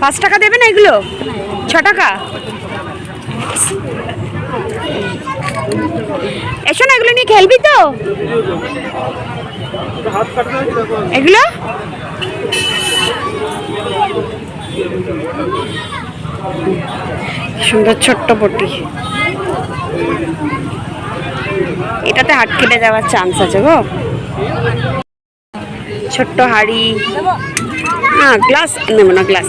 পাঁচ টাকা দেবে না এগুলো? ছ টাকা? এসো না, এগুলো নিয়ে খেলবি তো। এগুলো? সুন্দর ছোট্ট পটি। এটাতে হাট কেটে যাওয়ার চান্স আছে গো। ছোট্ট হাড়ি। না গ্লাস নেব না গ্লাস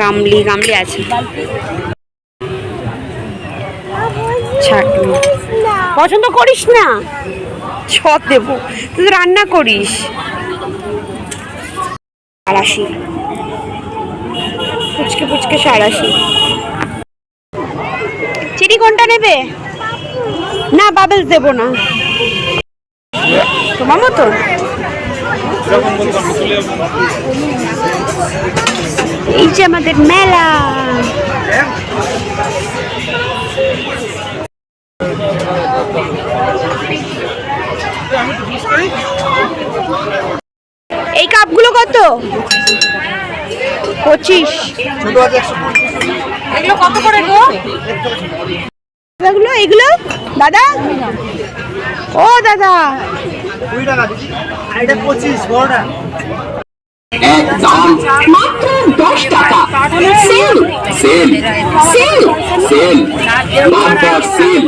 গামলি গামলি আছে। ছাকনি পছন্দ করিস না? ছ দেবো। তুই রান্না করিস। সাড়াশি পুচকে পুচকে সাড়াশি চিনি কোনটা নেবে? না বাবেলস দেবো না। তোমার মতন এই যে আমাদের মেলা। এই কাপগুলো কত? পঁচিশ। এগুলো কত করে গো? এগুলো এগুলো? দাদা? ও দাদা। একদম। মাত্র দশ টাকা। Sale sale sale sale. Bumper sale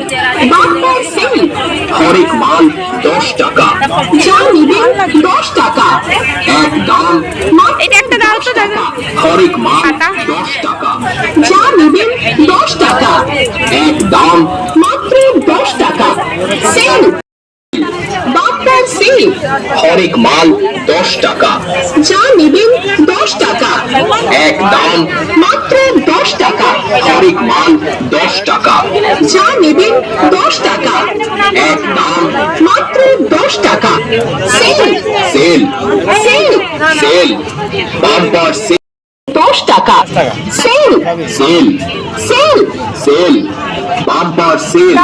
bumper sale. হরেক মাল দশ টাকা। যা নিবেন দশ টাকা। একদম। এটা একটা দাও তো হরেক মাল দশ টাকা। যা নিবেন দশ টাকা। একদম মাত্র দশ টাকা। সেল। Bumper sale. হরেক মাল দশ টাকা। যা নেবেন দশ টাকা। একদম মাত্র দশ টাকা। হরেক মাল দশ টাকা। যা নেবেন দশ টাকা। একদম মাত্র দশ টাকা। Sale. Sale. Sale. Sale. Bumper sale দশ টাকা। Sale sale sale sale bumper sale.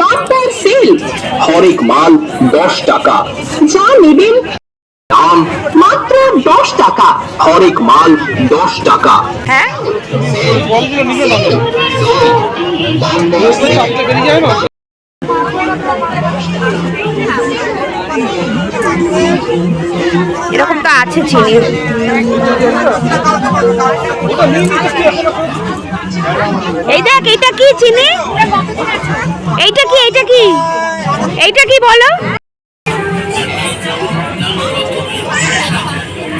Bumper sale হরেক মাল দশ টাকা। যা নেবেন দাম মাত্র দশ টাকা। হরেক মাল দশ টাকা। হ্যাঁ? এরকম তো আছে চিনি। এই দেখ, এইটা কি চিনি? এইটা কি এইটা কি? এইটা কি বলো?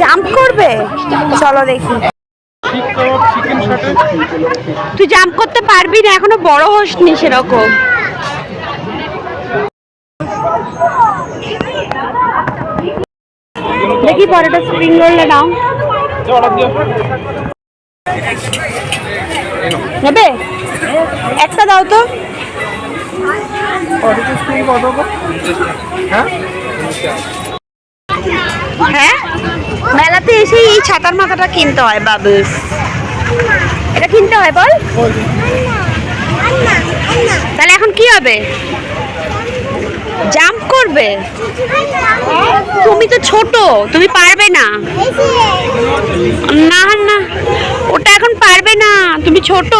জাম্প করবে? চলো দেখি। তুই জাম্প করতে পারবি না এখনও বড় হোসনি সেরকম। দেখি পরেটা স্প্রিং রোলটা নাও। নেবে? একটা দাও তো। হ্যাঁ? মেলাতে এসে এই ছাতার মাথাটা কিনতে হয় বাবুস এটা কিনতে হয় বল। তাহলে এখন কি হবে? জাম্প করবে? তুমি তো ছোট তুমি পারবে না। না না ওটা এখন পারবে না তুমি ছোট।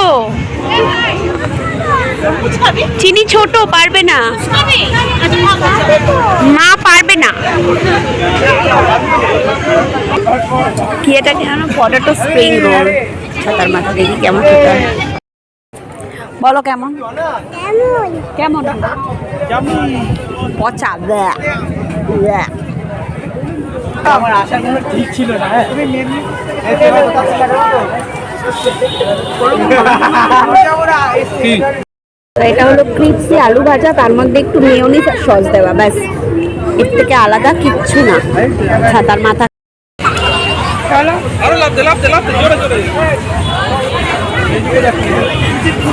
চিনি ছোট পারবে না মা পারবে না কি এটা কেন পটেটো স্প্রিং রোল ছাতার মাথা দেখি কেমন খেতে বলো কেমন? কেমন? পচা আমার আশা কোনো ঠিক ছিল না হ্যাঁ। এটা হলো ক্রিপসি আলু ভাজা তার মধ্যে একটু মেয়নিস সস দেওয়া ব্যাস। এর থেকে আলাদা কিচ্ছু না। ছাতার মাথা আরও লাভ দে লাভ দে লাভ দে জোরে জোরে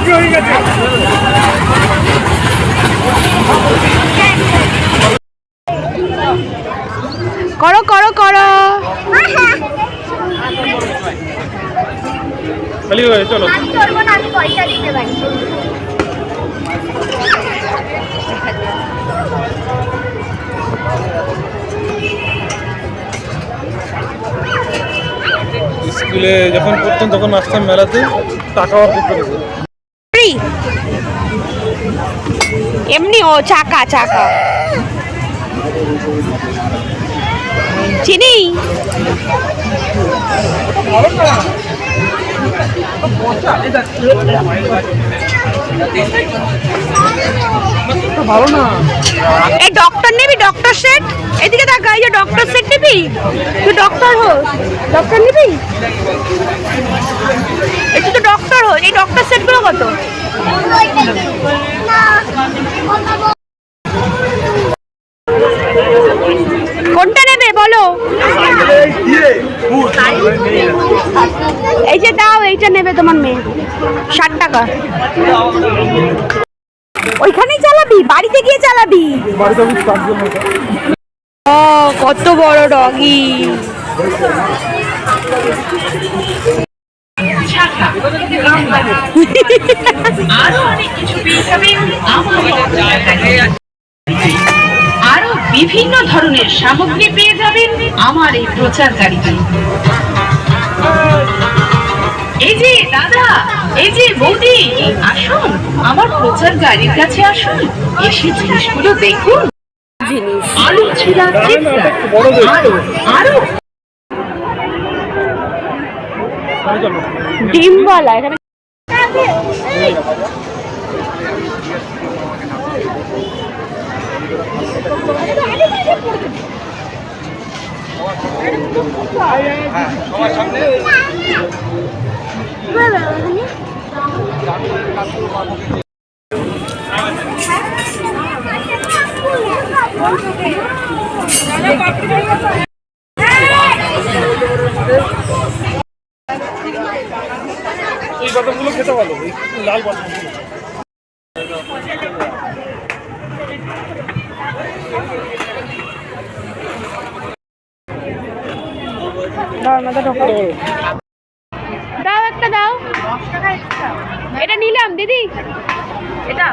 হয়ে গেছে করো করো করো। খালি হয়ে চলো। আমি করব না আমি পয়সা দিতে পারি। স্কুলে যখন পড়তাম, তখন আসতাম মেলাতে টাকা অর্থ করেছে। এমনি ও চাকা চাকা। চিনি? ভালো না এই ডক্টর নেবি ডক্টর সেট এই যে ডক্টর সেট নিবি? তুই ডক্টর হোস ডক্টর নিবি? তুই তো ডক্টর হোস এই ডক্টর সেটগুলো কত? কোনটা নেবে বলো? এই যে দাও, এইটা নেবে তোমার মেয়ে। ষাট টাকা। ওইখানেই চালাবি, বাড়িতে গিয়ে চালাবি বাড়িতে আমি পাঁচজন মতো ও কত বড় ডগি। আরও বিভিন্ন ধরনের সামগ্রী পেয়ে যাবেন আমার এই প্রচার গাড়িতে এই যে দাদা, এই যে বৌদি, আসুন, আমার প্রচার গাড়ির কাছে আসুন, এসে জিনিসগুলো দেখুন জিনিস আলু ছিলা চিপসা বড় দেখতে আরও আরও চলো ডিমওয়ালা এখানে এই বাদামগুলো খেতে ভালো লাল বাদাম। দাও একটা দাও। এটা নিলাম দিদি। এটা।